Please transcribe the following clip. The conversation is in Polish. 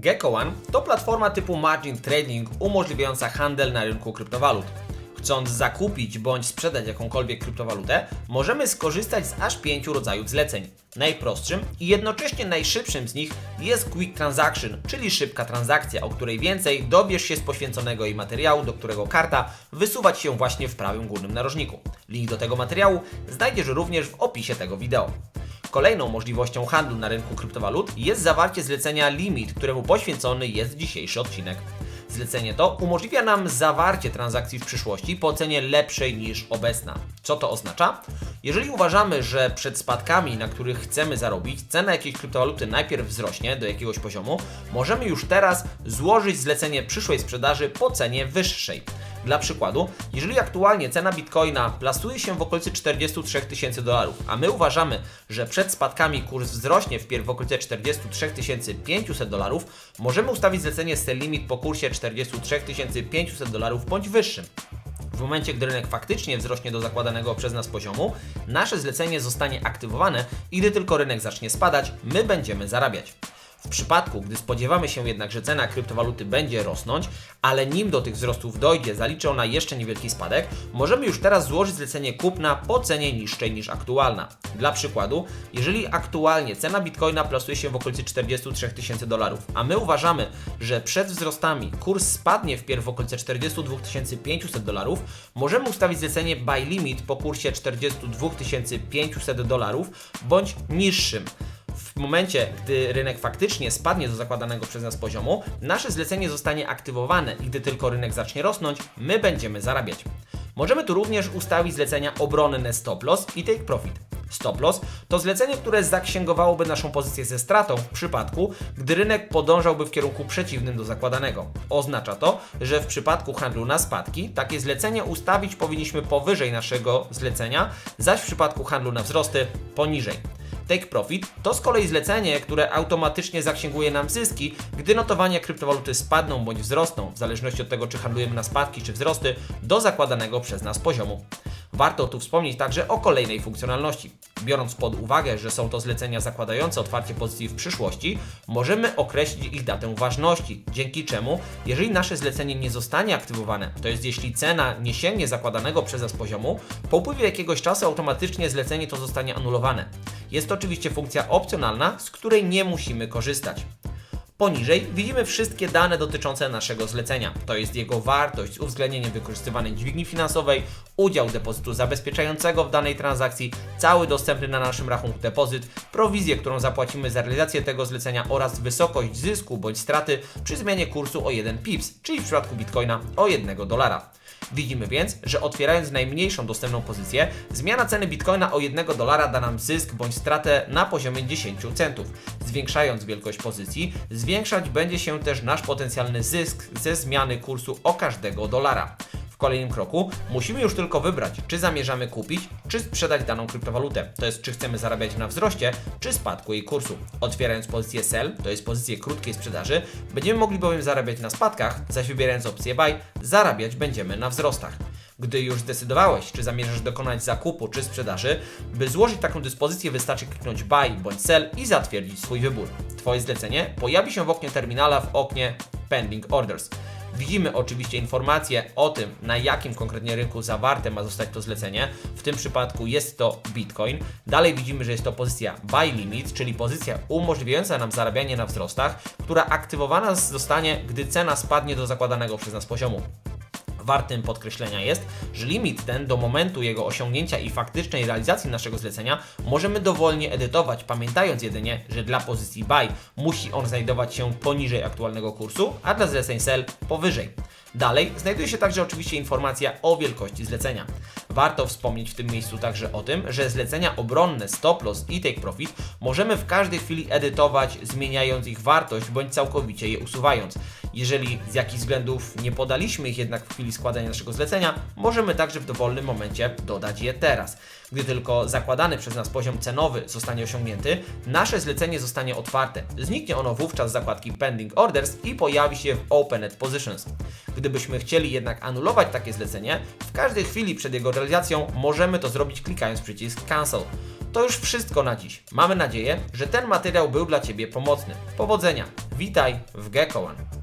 Gecko One to platforma typu margin trading umożliwiająca handel na rynku kryptowalut. Chcąc zakupić bądź sprzedać jakąkolwiek kryptowalutę, możemy skorzystać z aż pięciu rodzajów zleceń. Najprostszym i jednocześnie najszybszym z nich jest Quick Transaction, czyli szybka transakcja, o której więcej dowiesz się z poświęconego jej materiału, do którego karta wysuwać się właśnie w prawym górnym narożniku. Link do tego materiału znajdziesz również w opisie tego wideo. Kolejną możliwością handlu na rynku kryptowalut jest zawarcie zlecenia Limit, któremu poświęcony jest dzisiejszy odcinek. Zlecenie to umożliwia nam zawarcie transakcji w przyszłości po cenie lepszej niż obecna. Co to oznacza? Jeżeli uważamy, że przed spadkami, na których chcemy zarobić, cena jakiejś kryptowaluty najpierw wzrośnie do jakiegoś poziomu, możemy już teraz złożyć zlecenie przyszłej sprzedaży po cenie wyższej. Dla przykładu, jeżeli aktualnie cena bitcoina plasuje się w okolicy 43 tysięcy dolarów, a my uważamy, że przed spadkami kurs wzrośnie wpierw w okolicy 43 500 dolarów, możemy ustawić zlecenie sell limit po kursie 43 500 dolarów bądź wyższym. W momencie, gdy rynek faktycznie wzrośnie do zakładanego przez nas poziomu, nasze zlecenie zostanie aktywowane i gdy tylko rynek zacznie spadać, my będziemy zarabiać. W przypadku, gdy spodziewamy się jednak, że cena kryptowaluty będzie rosnąć, ale nim do tych wzrostów dojdzie, zaliczy ona jeszcze niewielki spadek, możemy już teraz złożyć zlecenie kupna po cenie niższej niż aktualna. Dla przykładu, jeżeli aktualnie cena bitcoina plasuje się w okolicy 43 tysięcy dolarów, a my uważamy, że przed wzrostami kurs spadnie wpierw w okolice 42 500 dolarów, możemy ustawić zlecenie buy limit po kursie 42 500 dolarów bądź niższym. W momencie, gdy rynek faktycznie spadnie do zakładanego przez nas poziomu, nasze zlecenie zostanie aktywowane i gdy tylko rynek zacznie rosnąć, my będziemy zarabiać. Możemy tu również ustawić zlecenia obronne stop loss i take profit. Stop loss to zlecenie, które zaksięgowałoby naszą pozycję ze stratą w przypadku, gdy rynek podążałby w kierunku przeciwnym do zakładanego. Oznacza to, że w przypadku handlu na spadki takie zlecenie ustawić powinniśmy powyżej naszego zlecenia, zaś w przypadku handlu na wzrosty poniżej. Take Profit to z kolei zlecenie, które automatycznie zaksięguje nam zyski, gdy notowania kryptowaluty spadną bądź wzrosną, w zależności od tego, czy handlujemy na spadki czy wzrosty, do zakładanego przez nas poziomu. Warto tu wspomnieć także o kolejnej funkcjonalności. Biorąc pod uwagę, że są to zlecenia zakładające otwarcie pozycji w przyszłości, możemy określić ich datę ważności, dzięki czemu, jeżeli nasze zlecenie nie zostanie aktywowane, to jest jeśli cena nie sięgnie zakładanego przez nas poziomu, po upływie jakiegoś czasu automatycznie zlecenie to zostanie anulowane. Jest to oczywiście funkcja opcjonalna, z której nie musimy korzystać. Poniżej widzimy wszystkie dane dotyczące naszego zlecenia. To jest jego wartość z uwzględnieniem wykorzystywanej dźwigni finansowej, udział depozytu zabezpieczającego w danej transakcji, cały dostępny na naszym rachunku depozyt, prowizję, którą zapłacimy za realizację tego zlecenia oraz wysokość zysku bądź straty przy zmianie kursu o 1 pips, czyli w przypadku bitcoina o 1 dolara. Widzimy więc, że otwierając najmniejszą dostępną pozycję, zmiana ceny bitcoina o 1 dolara da nam zysk bądź stratę na poziomie 10 centów. Zwiększając wielkość pozycji, zwiększać będzie się też nasz potencjalny zysk ze zmiany kursu o każdego dolara. Kolejnym kroku musimy już tylko wybrać, czy zamierzamy kupić, czy sprzedać daną kryptowalutę. To jest, czy chcemy zarabiać na wzroście, czy spadku jej kursu. Otwierając pozycję sell, to jest pozycję krótkiej sprzedaży, będziemy mogli bowiem zarabiać na spadkach, zaś wybierając opcję buy, zarabiać będziemy na wzrostach. Gdy już zdecydowałeś, czy zamierzasz dokonać zakupu czy sprzedaży, by złożyć taką dyspozycję wystarczy kliknąć buy bądź sell i zatwierdzić swój wybór. Twoje zlecenie pojawi się w oknie terminala w oknie pending orders. Widzimy oczywiście informacje o tym, na jakim konkretnie rynku zawarte ma zostać to zlecenie. W tym przypadku jest to Bitcoin. Dalej widzimy, że jest to pozycja Buy Limit, czyli pozycja umożliwiająca nam zarabianie na wzrostach, która aktywowana zostanie, gdy cena spadnie do zakładanego przez nas poziomu. Wartym podkreślenia jest, że limit ten do momentu jego osiągnięcia i faktycznej realizacji naszego zlecenia możemy dowolnie edytować, pamiętając jedynie, że dla pozycji buy musi on znajdować się poniżej aktualnego kursu, a dla zleceń sell powyżej. Dalej znajduje się także oczywiście informacja o wielkości zlecenia. Warto wspomnieć w tym miejscu także o tym, że zlecenia obronne stop loss i take profit możemy w każdej chwili edytować, zmieniając ich wartość bądź całkowicie je usuwając. Jeżeli z jakichś względów nie podaliśmy ich jednak w chwili składania naszego zlecenia, możemy także w dowolnym momencie dodać je teraz. Gdy tylko zakładany przez nas poziom cenowy zostanie osiągnięty, nasze zlecenie zostanie otwarte. Zniknie ono wówczas z zakładki Pending Orders i pojawi się w Opened Positions. Gdybyśmy chcieli jednak anulować takie zlecenie, w każdej chwili przed jego realizacją możemy to zrobić klikając przycisk Cancel. To już wszystko na dziś. Mamy nadzieję, że ten materiał był dla Ciebie pomocny. Powodzenia! Witaj w GeckoOne.